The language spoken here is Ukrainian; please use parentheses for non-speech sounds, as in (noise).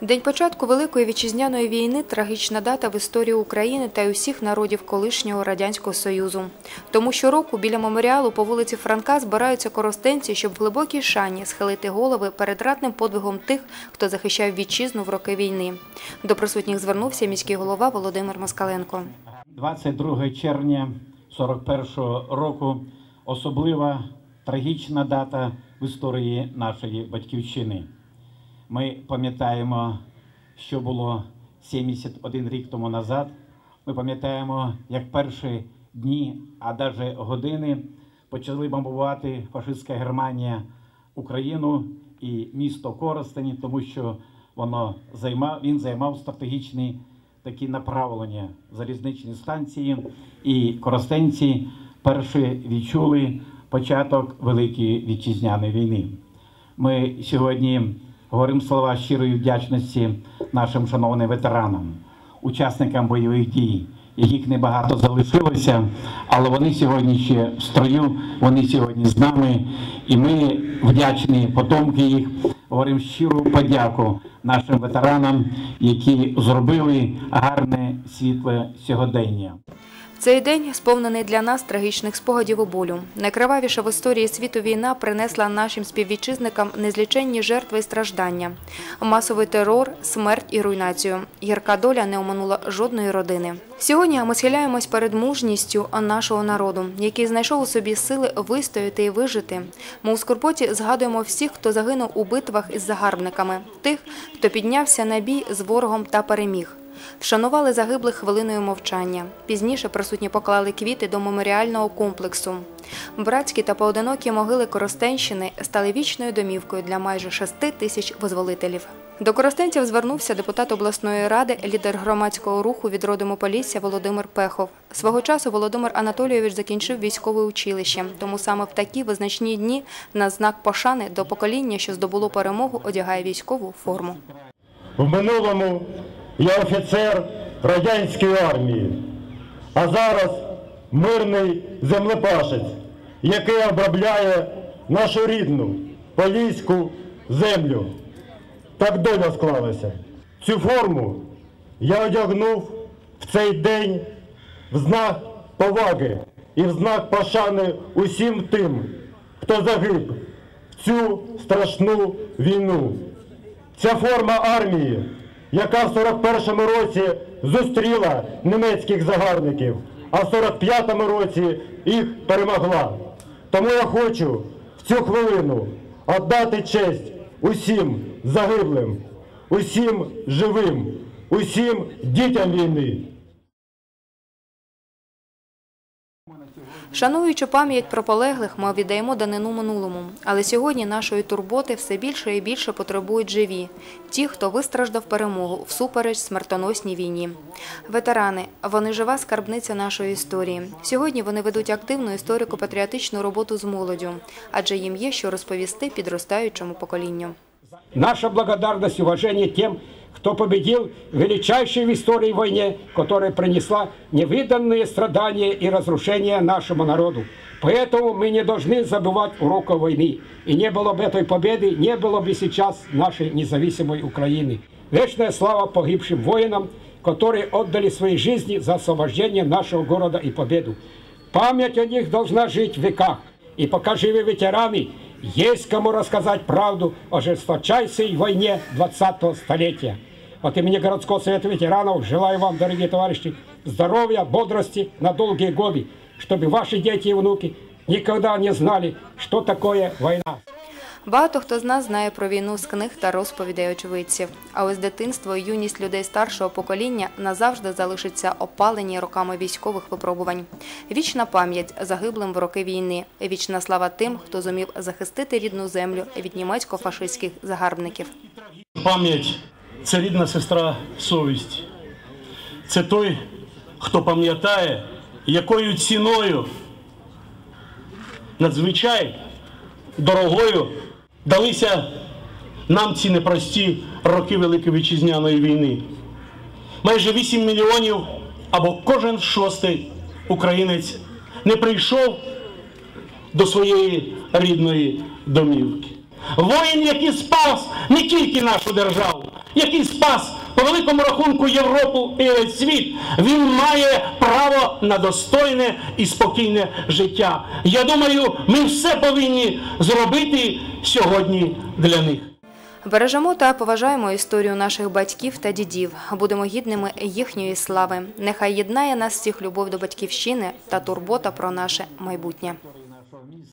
День початку Великої вітчизняної війни трагічна дата в історії України та й усіх народів колишнього радянського союзу. Тому щороку біля меморіалу по вулиці Франка збираються коростенці, щоб в глибокій шані схилити голови перед ратним подвигом тих, хто захищав вітчизну в роки війни. До присутніх звернувся міський голова Володимир Москаленко. 22 червня 41-го року особлива трагічна дата в історії нашої батьківщини. Ми пам'ятаємо, що було 71 рік тому назад. Ми пам'ятаємо, як перші дні, а навіть години почали бомбувати фашистська Германія Україну і місто Коростені, тому що воно займав, він займав стратегічні такі направлення залізничні станції, і коростенці перші відчули початок Великої вітчизняної війни. Ми сьогодні говоримо слова щирої вдячності нашим шановним ветеранам, учасникам бойових дій, яких небагато залишилося, але вони сьогодні ще в строю, вони сьогодні з нами, і ми вдячні потомки їх. Говоримо щиру подяку нашим ветеранам, які зробили гарне світле сьогодення. Цей день сповнений для нас трагічних спогадів і болю. Найкривавіша в історії світу війна принесла нашим співвітчизникам незліченні жертви і страждання, масовий терор, смерть і руйнацію. Гірка доля не оминула жодної родини. Сьогодні ми схиляємось перед мужністю нашого народу, який знайшов у собі сили вистояти і вижити. Ми у скорботі згадуємо всіх, хто загинув у битвах із загарбниками, тих, хто піднявся на бій з ворогом та переміг. Вшанували загиблих хвилиною мовчання. Пізніше присутні поклали квіти до меморіального комплексу. Братські та поодинокі могили Коростенщини стали вічною домівкою для майже шести тисяч визволителів. До коростенців звернувся депутат обласної ради, лідер громадського руху від Полісся Володимир Пехов. Свого часу Володимир Анатолійович закінчив військове училище, тому саме в такі визначні дні на знак пошани до покоління, що здобуло перемогу, одягає військову форму. В минулому я офіцер радянської армії, а зараз мирний землепашець, який обробляє нашу рідну поліську землю. Так доля склалася. Цю форму я одягнув в цей день в знак поваги і в знак пошани усім тим, хто загиб в цю страшну війну. Ця форма армії, яка в 41-му році зустріла німецьких загарбників, а в 45-му році їх перемогла. Тому я хочу в цю хвилину віддати честь усім загиблим, усім живим, усім дітям війни. Шануючи пам'ять про полеглих, ми віддаємо данину минулому. Але сьогодні нашої турботи все більше і більше потребують живі – ті, хто вистраждав перемогу всупереч смертоносній війні. Ветерани – вони жива скарбниця нашої історії. Сьогодні вони ведуть активну історико-патріотичну роботу з молоддю, адже їм є що розповісти підростаючому поколінню. Наша благодарность и уважение тем, кто победил в величайшей в истории войне, которая принесла невиданные страдания и разрушения нашему народу. Поэтому мы не должны забывать уроков войны. И не было бы этой победы, не было бы сейчас нашей независимой Украины. Вечная слава погибшим воинам, которые отдали свои жизни за освобождение нашего города и победу. Память о них должна жить в веках. И пока живы ветераны, есть кому рассказать правду о жесточайшей войне 20-го столетия. От имени городского совета ветеранов желаю вам, дорогие товарищи, здоровья, бодрости на долгие годы, чтобы ваши дети и внуки никогда не знали, что такое война. Багато хто з нас знає про війну з книг та розповідей очевидців. А ось дитинство і юність людей старшого покоління назавжди залишаться опалені роками військових випробувань. Вічна пам'ять загиблим в роки війни, вічна слава тим, хто зумів захистити рідну землю від німецько-фашистських загарбників. Пам'ять це рідна сестра совісті. Це той, хто пам'ятає, якою ціною надзвичай дорогою далися нам ці непрості роки Великої Вітчизняної війни. Майже 8 мільйонів або кожен шостий українець не прийшов до своєї рідної домівки. Воїн, який спас не тільки нашу державу, (laughs) який спас по великому рахунку Європу і світ. Він має право на достойне і спокійне життя. Я думаю, ми все повинні зробити сьогодні для них. Бережемо та поважаємо історію наших батьків та дідів. Будемо гідними їхньої слави. Нехай єднає нас всіх любов до батьківщини та турбота про наше майбутнє.